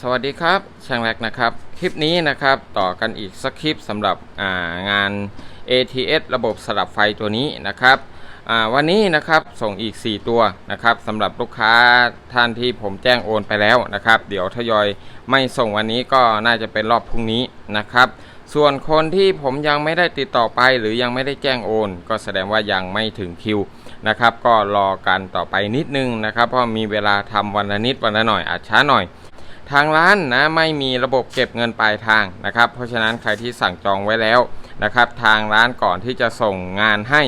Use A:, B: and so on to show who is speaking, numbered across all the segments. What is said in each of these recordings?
A: สวัสดีครับช่างแรกนะครับ คลิปนี้นะครับต่อกันอีกสักคลิปสำหรับางาน ATS ระบบสลับไฟตัวนี้นะครับวันนี้นะครับส่งอีก 4 ตัวนะครับสำหรับลูกค้าท่านที่ผมแจ้งโอนไปแล้วนะครับ เดี๋ยวทยอยไม่ส่งวันนี้ก็น่าจะเป็นรอบพรุ่งนี้นะครับ ส่วนคนที่ผมยังไม่ได้ติดต่อไปหรือยังไม่ได้แจ้งโอน ก็แสดงว่ายังไม่ถึงคิวนะครับ ก็รอกันต่อไปนิดนึงนะครับ เพราะมีเวลาทำวันละนิดวันละหน่อยอาจช้าหน่อย ทางร้านนะไม่มีระบบเก็บเงินปลายทางนะครับ เพราะฉะนั้นใครที่สั่งจองไว้แล้วนะครับ ทางร้านก่อนที่จะส่งงานให้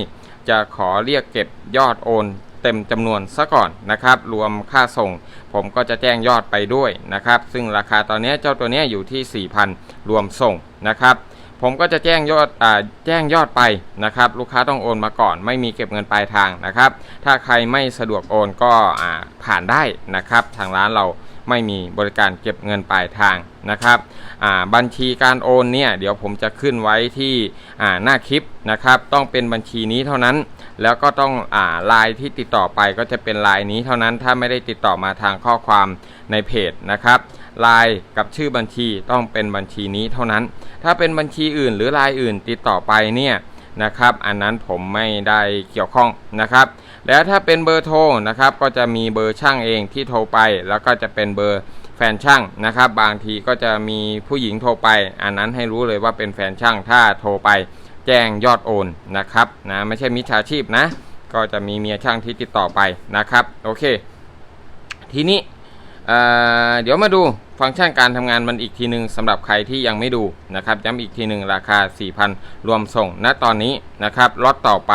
A: จะขอเรียกเก็บยอดโอนเต็มจำนวนซะก่อนนะครับ รวมค่าส่ง ผมก็จะแจ้งยอดไปด้วยนะครับ ซึ่งราคาตอนนี้เจ้าตัวนี้อยู่ที่ 4,000 รวมส่งนะครับผมก็จะแจ้งยอดอแจ้งยอดไปนะครับ ลูกค้าต้องโอนมาก่อน ไม่มีเก็บเงินปลายทางนะครับ ถ้าใครไม่สะดวกโอนก็ผ่านได้นะครับ ทางร้านเรา ไม่มีบริการเก็บเงินปลายทางนะครับบัญชีการโอนเนี่ยเดี๋ยวผมจะขึ้นไว้ที่หน้าคลิปนะครับ ต้องเป็นบัญชีนี้เท่านั้น แล้วก็ต้องอ่าไลน์ที่ติดต่อไปก็จะเป็นไลน์นี้เท่านั้นถ้าไม่ได้ติดต่อมาทางข้อความในเพจนะครับไลน์กับชื่อบัญชีต้องเป็นบัญชีนี้เท่านั้น ถ้าเป็นบัญชีอื่น หรือไลน์อื่นติดต่อไปเนี่ยนะครับ อันนั้นผมไม่ได้เกี่ยวข้องนะครับ แล้วถ้าเป็นเบอร์โทรนะครับก็จะมีเบอร์ช่างเองที่โทรไป แล้วก็จะเป็นเบอร์แฟนช่างนะครับ บางทีก็จะมีผู้หญิงโทรไป อันนั้นให้รู้เลยว่าเป็นแฟนช่างถ้าโทรไปแจ้งยอดโอนนะครับนะไม่ใช่มิจฉาชีพนะ ก็จะมีเมียช่างที่ติดต่อไปนะครับ โอเค ทีนี้เอ่อเดี๋ยวมาดู ฟังก์ชันการทำงานมันอีกทีหนึ่งสำหรับใครที่ยังไม่ดูนะครับย้ำอีกทีหนึ่งราคา 4,000 รวมส่งณตอนนี้นะครับล็อตต่อไป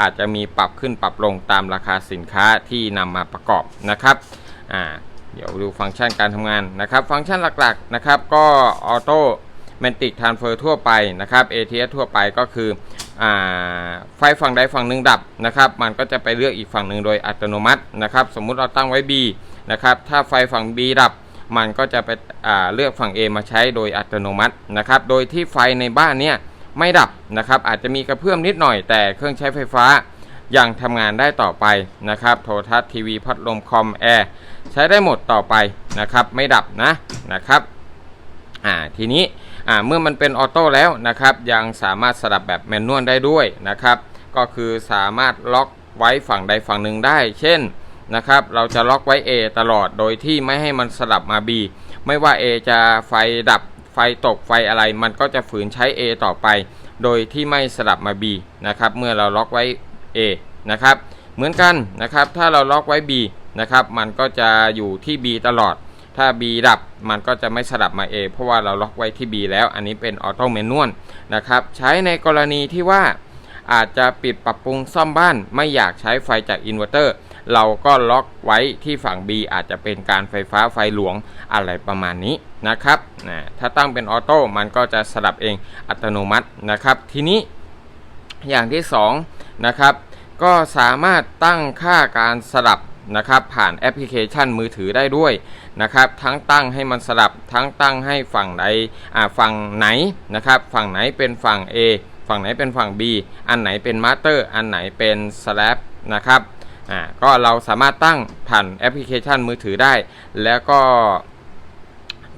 A: อาจจะมีปรับขึ้นปรับลงตามราคาสินค้าที่นำมาประกอบนะครับอ่าเดี๋ยวดูฟังก์ชันการทำงานนะครับ ฟังก์ชันหลักๆนะครับก็ออโต้แมนติกทานเฟอร์ทั่วไปนะครับ ATS ทั่วไปก็คืออ่าไฟฝั่งใดฝั่งหนึ่งดับนะครับ มันก็จะไปเลือกอีกฝั่งหนึ่งโดยอัตโนมัตินะครับ สมมุติเราตั้งไว้ B นะครับ ถ้าไฟฝั่ง B ดับ มันก็จะไปเลือกฝั่ง A มาใช้โดยอัตโนมัตินะครับ โดยที่ไฟในบ้านเนี่ยไม่ดับนะครับ อาจจะมีกระเพื่อมนิดหน่อยแต่เครื่องใช้ไฟฟ้ายังทำงานได้ต่อไปนะครับ โทรทัศน์ทีวีพัดลมคอมแอร์ใช้ได้หมดต่อไปนะครับ ไม่ดับนะนะครับอ่าทีนี้อ่าเมื่อมันเป็นออโต้แล้วนะครับ ยังสามารถสลับแบบแมนนวลได้ด้วยนะครับ ก็คือสามารถล็อกไว้ฝั่งใดฝั่งหนึ่งได้ เช่น นะครับ เราจะล็อกไว้ A ตลอดโดยที่ไม่ให้มันสลับมา B ไม่ว่า A จะไฟดับไฟตกไฟอะไร มันก็จะฝืนใช้ A ต่อไป โดยที่ไม่สลับมา B นะครับ เมื่อเราล็อกไว้ A นะครับ เหมือนกันนะครับ ถ้าเราล็อกไว้ B นะครับ มันก็จะอยู่ที่ B ตลอด ถ้า B ดับ มันก็จะไม่สลับมา A เพราะว่าเราล็อกไว้ที่ B แล้ว อันนี้เป็นออโต้เมนวลนะครับ ใช้ในกรณีที่ว่า อาจจะปิดปรับปรุงซ่อมบ้าน ไม่อยากใช้ไฟจากอินเวอร์เตอร์ เราก็ล็อกไว้ที่ฝั่ง B อาจจะเป็นการไฟฟ้าไฟหลวงอะไรประมาณนี้นะครับนะถ้าตั้งเป็นออโต้มันก็จะสลับเองอัตโนมัตินะครับ ทีนี้อย่างที่2นะครับก็สามารถตั้งค่าการสลับนะครับผ่านแอปพลิเคชันมือถือได้ด้วยนะครับทั้งตั้งให้มันสลับทั้งตั้งให้ฝั่งใดฝั่งไหนนะครับฝั่งไหนเป็นฝั่ง A ฝั่งไหนเป็นฝั่ง B อันไหนเป็นมาสเตอร์อันไหนเป็นสแลปนะครับอ่าก็เราสามารถตั้งผ่านแอปพลิเคชันมือถือได้ แล้วก็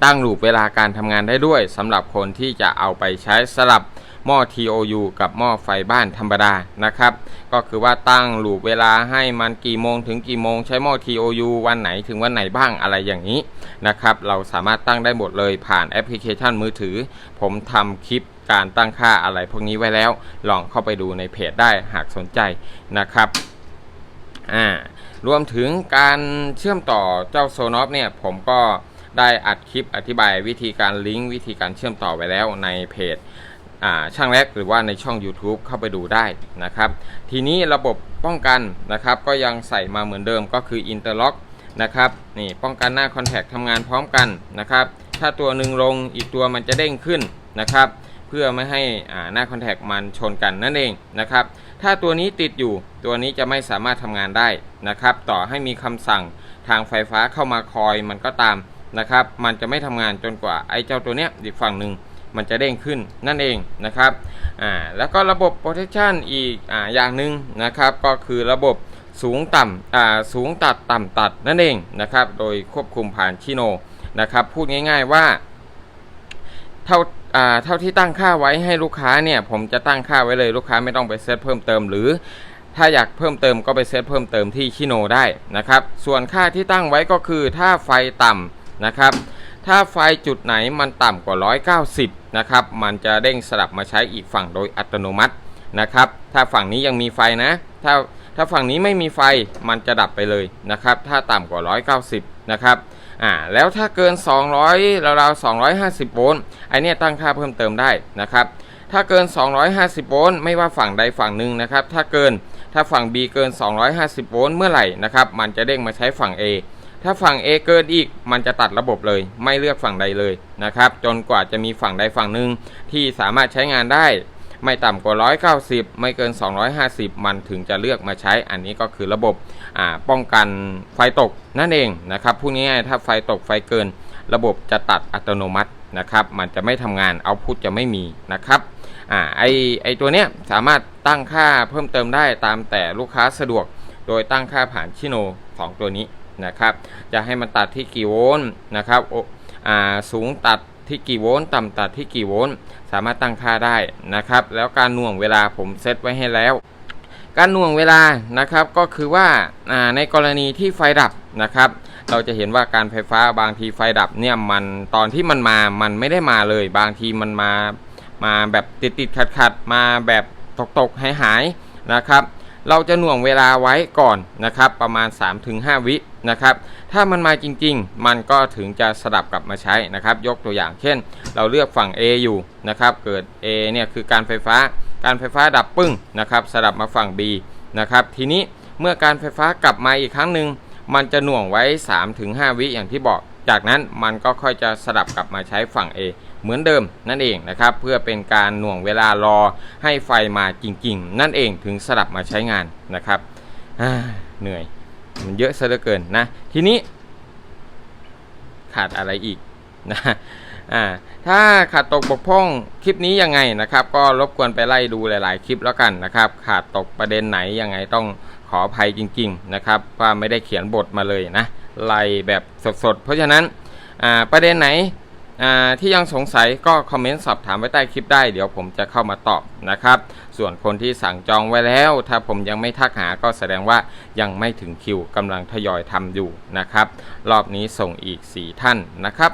A: ตั้งลูปเวลาการทำงานได้ด้วยสำหรับคนที่จะเอาไปใช้สลับหม้อ TOU กับหม้อไฟบ้านธรรมดานะครับ ก็คือว่าตั้งลูปเวลาให้มันกี่โมงถึงกี่โมงใช้หม้อ TOU วันไหนถึงวันไหนบ้างอะไรอย่างนี้นะครับ เราสามารถตั้งได้หมดเลยผ่านแอปพลิเคชันมือถือ ผมทำคลิป การตั้งค่าอะไรพวกนี้ไว้แล้ว ลองเข้าไปดูในเพจได้หากสนใจนะครับอ่ารวมถึงการเชื่อมต่อเจ้าโซนอฟเนี่ยผมก็ได้อัดคลิปอธิบายวิธีการลิงก์วิธีการเชื่อมต่อไว้แล้วในเพจอ่าช่างแรกหรือว่าในช่อง YouTube เข้าไปดูได้นะครับ ทีนี้ระบบป้องกันนะครับ ก็ยังใส่มาเหมือนเดิมก็คืออินเตอร์ล็อกนะครับนี่ป้องกันหน้าคอนแทคทำงานพร้อมกันนะครับ ถ้าตัวหนึ่งลงอีกตัวมันจะเด้งขึ้นนะครับ พื่อไม่ให้หน้าคอนแทคมันชนกันนั่นเองนะครับ ถ้าตัวนี้ติดอยู่ตัวนี้จะไม่สามารถทำงานได้นะครับ ต่อให้มีคำสั่งทางไฟฟ้าเข้ามาคอยมันก็ตามนะครับ มันจะไม่ทำงานจนกว่าไอ้เจ้าตัวเนี้ยอีกฝั่งหนึ่งมันจะเด้งขึ้นนั่นเองนะครับอ่าแล้วก็ระบบ protection อีกอ่าอย่างหนึ่งนะครับ ก็คือระบบสูงต่ำอ่าสูงตัดต่ำตัดนั่นเองนะครับ โดยควบคุมผ่านชิโนนะครับ พูดง่าย ๆว่าเท่า อ่าเท่าที่ตั้งค่าไว้ให้ลูกค้าเนี่ย ผมจะตั้งค่าไว้เลยลูกค้าไม่ต้องไปเซตเพิ่มเติมหรือถ้าอยากเพิ่มเติมก็ไปเซตเพิ่มเติมที่ชิโนได้นะครับ ส่วนค่าที่ตั้งไว้ก็คือถ้าไฟต่ำนะครับ ถ้าไฟจุดไหนมันต่ำกว่า 190 นะครับ มันจะเด้งสลับมาใช้อีกฝั่งโดยอัตโนมัตินะครับ ถ้าฝั่งนี้ยังมีไฟนะ ถ้าถ้าฝั่งนี้ไม่มีไฟมันจะดับไปเลยนะครับ ถ้าต่ำกว่า 190 นะครับ อ่าแล้วถ้าเกิน 200ราวๆ250 โวลต์ไอเนี้ยตั้งค่าเพิ่มเติมได้นะครับถ้าเกิน 250 โวลต์ไม่ว่าฝั่งใดฝั่งหนึ่งนะครับถ้าเกินถ้าฝั่ง B เกิน 250 โวลต์เมื่อไหร่นะครับมันจะเด้งมาใช้ฝั่ง A ถ้าฝั่ง A เกินอีกมันจะตัดระบบเลย ไม่เลือกฝั่งใดเลยนะครับจนกว่าจะมีฝั่งใดฝั่งหนึ่งที่สามารถใช้งานได้ ไม่ต่ำกว่า 190 ไม่เกิน 250 มันถึงจะเลือกมาใช้ อันนี้ก็คือระบบป้องกันไฟตกนั่นเองนะครับพูดง่ายๆถ้าไฟตกไฟเกิน ระบบจะตัดอัตโนมัตินะครับมันจะไม่ทำงานเอาพุทจะไม่มีนะครับอ่าไอไอตัวเนี้ยสามารถตั้งค่าเพิ่มเติมได้ตามแต่ลูกค้าสะดวก โดยตั้งค่าผ่านชิโนของตัวนี้นะครับ จะให้มันตัดที่กี่โวลต์นะครับอ่าสูงตัด ที่กี่โวลต์ต่ำตัดที่กี่โวลต์สามารถตั้งค่าได้นะครับแล้วการหน่วงเวลาผมเซตไว้ให้แล้ว การหน่วงเวลานะครับก็คือว่าในกรณีที่ไฟดับนะครับเราจะเห็นว่าการไฟฟ้าบางทีไฟดับเนี่ยมันตอนที่มันมามันไม่ได้มาเลย บางทีมันมามาแบบติดติดขัดขัดมาแบบตกตกหายหายนะครับ เราจะหน่วงเวลาไว้ก่อนนะครับ ประมาณ 3-5 วินะครับ ถ้ามันมาจริง ๆ มันก็ถึงจะสลับกลับมาใช้นะครับ ยกตัวอย่างเช่น เราเลือกฝั่ง A อยู่นะครับ เกิด A เนี่ยคือการไฟฟ้า การไฟฟ้าดับปึ้งนะครับ สลับมาฝั่ง B นะครับ ทีนี้เมื่อการไฟฟ้ากลับมาอีกครั้งหนึ่งมันจะหน่วงไว้ 3-5 วิอย่างที่บอก จากนั้นมันก็ค่อยจะสลับกลับมาใช้ฝั่ง A เหมือนเดิมนั่นเองนะครับเพื่อเป็นการหน่วงเวลารอให้ไฟมาจริง ๆ นั่นเองถึงสลับมาใช้งานนะครับเหนื่อยมันเยอะซะเหลือเกินนะทีนี้ ขาดอะไรอีกนะถ้าขาดตกบกพร่องคลิปนี้ยังไงนะครับ ก็รบกวนไปไล่ดูหลาย ๆ คลิปแล้วกันนะครับ ขาดตกประเด็นไหนยังไงต้องขออภัยจริง ๆ นะครับว่าไม่ได้เขียนบทมาเลยนะไล่แบบสดๆ เพราะฉะนั้นประเด็นไหน ที่ยังสงสัยก็คอมเมนต์สอบถามไว้ใต้คลิปได้เดี๋ยวผมจะเข้ามาตอบนะครับ ส่วนคนที่สั่งจองไว้แล้ว ถ้าผมยังไม่ทักหาก็แสดงว่ายังไม่ถึงคิวกำลังทยอยทำอยู่นะครับ รอบนี้ส่งอีก 4 ท่านนะครับ